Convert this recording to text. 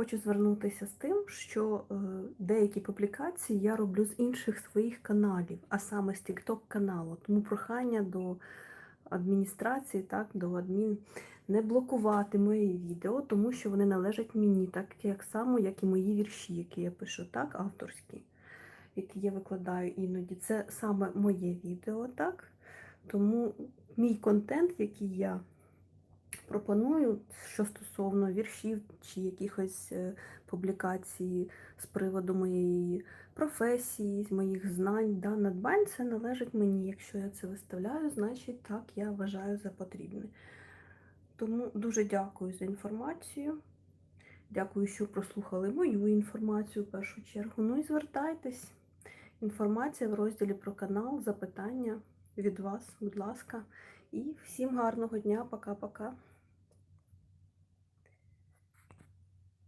хочу звернутися з тим, що е, деякі публікації я роблю з інших своїх каналів, а саме з TikTok каналу. Тому прохання до адміністрації, так, до адмін не блокувати мої відео, тому що вони належать мені, так як само, як і мої вірші, які я пишу, так, авторські, які я викладаю іноді. Це саме моє відео, так? Тому мій контент, який я пропоную, що стосовно віршів чи якихось е, публікацій з приводу моєї професії, моїх знань, да, надбань, це належить мені. Якщо я це виставляю, значить так я вважаю за потрібне. Тому дуже дякую за інформацію. Дякую, що прослухали мою інформацію в першу чергу. Ну і звертайтесь. Інформація в розділі про канал, запитання від вас, будь ласка. І всім гарного дня, пока-пока.